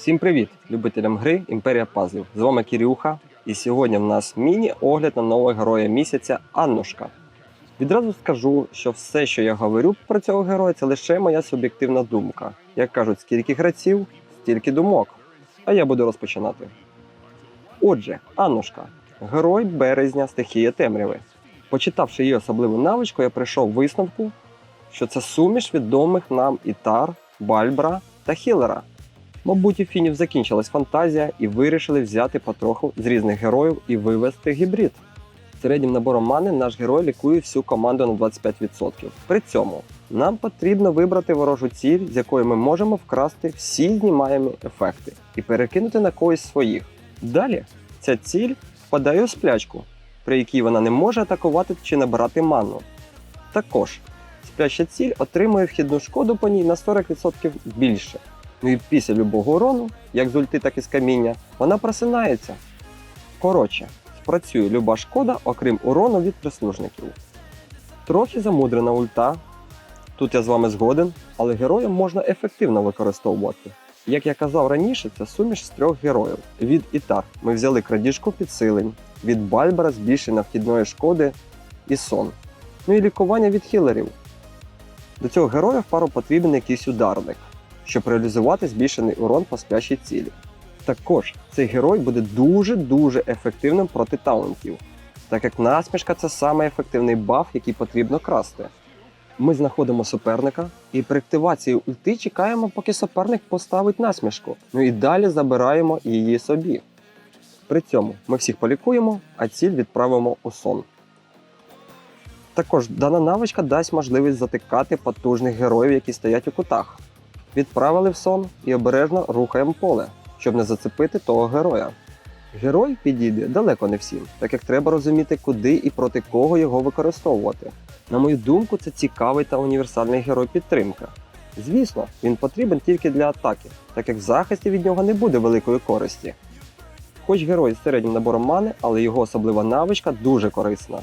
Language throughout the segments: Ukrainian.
Всім привіт, любителям гри Імперія Пазлів. З вами Кирюха, і сьогодні в нас міні-огляд на нового героя місяця Аннушка. Відразу скажу, що все, що я говорю про цього героя, це лише моя суб'єктивна думка. Як кажуть, скільки гравців, стільки думок. А я буду розпочинати. Отже, Аннушка герой березня стихія темряви. Почитавши її особливу навичку, я прийшов висновку, що це суміш відомих нам Ітар, Бальбра та Хілера. Мабуть, у фінів закінчилась фантазія і вирішили взяти потроху з різних героїв і вивести гібрид. Середнім набором мани наш герой лікує всю команду на 25%. При цьому нам потрібно вибрати ворожу ціль, з якої ми можемо вкрасти всі знімаємі ефекти і перекинути на когось своїх. Далі ця ціль впадає у сплячку, при якій вона не може атакувати чи набирати ману. Також спляча ціль отримує вхідну шкоду по ній на 40% більше. І після любого урону, як з ульти, так і з каміння, вона просинається. Коротше, спрацює люба шкода, окрім урону від прислужників. Трохи замудрена ульта. Тут я з вами згоден, але героя можна ефективно використовувати. Як я казав раніше, це суміш з трьох героїв. Від Ітар ми взяли крадіжку підсилень, від Бальбара збільшення вхідної шкоди і сон. Ну і лікування від хілерів. До цього героя в пару потрібен якийсь ударник щоб реалізувати збільшений урон по сплячій цілі. Також цей герой буде дуже-дуже ефективним проти таунтів, так як насмішка це саме ефективний баф, який потрібно красти. Ми знаходимо суперника і при активації ульти чекаємо, поки суперник поставить насмішку. Ну і далі забираємо її собі. При цьому ми всіх полікуємо, а ціль відправимо у сон. Також дана навичка дасть можливість затикати потужних героїв, які стоять у кутах. Відправили в сон і обережно рухаємо поле, щоб не зацепити того героя. Герой підійде далеко не всім, так як треба розуміти, куди і проти кого його використовувати. На мою думку, це цікавий та універсальний герой підтримка. Звісно, він потрібен тільки для атаки, так як в захисті від нього не буде великої користі. Хоч герой з середнім набором мани, але його особлива навичка дуже корисна.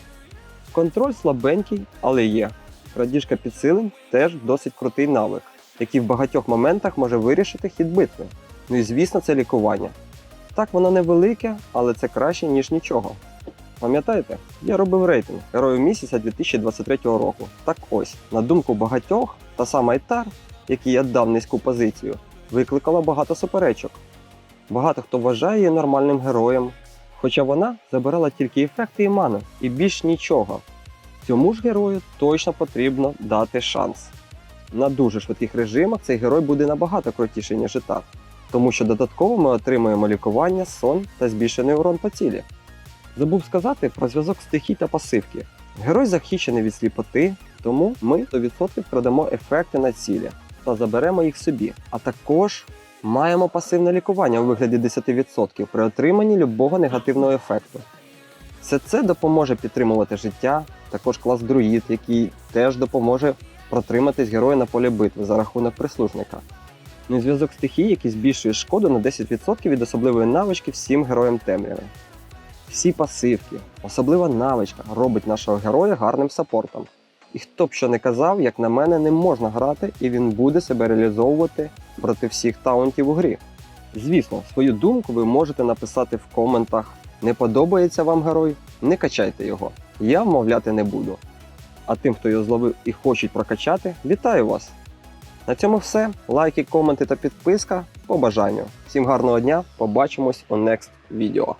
Контроль слабенький, але є. Крадіжка підсилень теж досить крутий навик який в багатьох моментах може вирішити хід битви. Ну і звісно, це лікування. Так, воно невелике, але це краще, ніж нічого. Пам'ятаєте, я робив рейтинг героїв місяця 2023 року. Так ось, на думку багатьох, та сама Айтар, який я дав низьку позицію, викликала багато суперечок. Багато хто вважає її нормальним героєм, хоча вона забирала тільки ефекти і ману, і більш нічого. Цьому ж герою точно потрібно дати шанс. На дуже швидких режимах цей герой буде набагато крутіший, ніж Ітар, тому що додатково ми отримуємо лікування, сон та збільшений урон по цілі. Забув сказати про зв'язок стихій та пасивки. Герой захищений від сліпоти, тому ми 100% продамо ефекти на цілі та заберемо їх собі. А також маємо пасивне лікування у вигляді 10% при отриманні любого негативного ефекту. Все це допоможе підтримувати життя, також клас друїд, який теж допоможе протриматись героя на полі битви за рахунок прислужника. Ну і зв'язок стихії, який збільшує шкоду на 10% від особливої навички всім героям темряви. Всі пасивки, особлива навичка робить нашого героя гарним саппортом. І хто б що не казав, як на мене, не можна грати, і він буде себе реалізовувати проти всіх таунтів у грі. Звісно, свою думку ви можете написати в коментах. Не подобається вам герой? Не качайте його. Я вмовляти не буду. А тим, хто його зловив і хочуть прокачати, вітаю вас! На цьому все. Лайки, коменти та підписка по бажанню. Всім гарного дня, побачимось у next відео.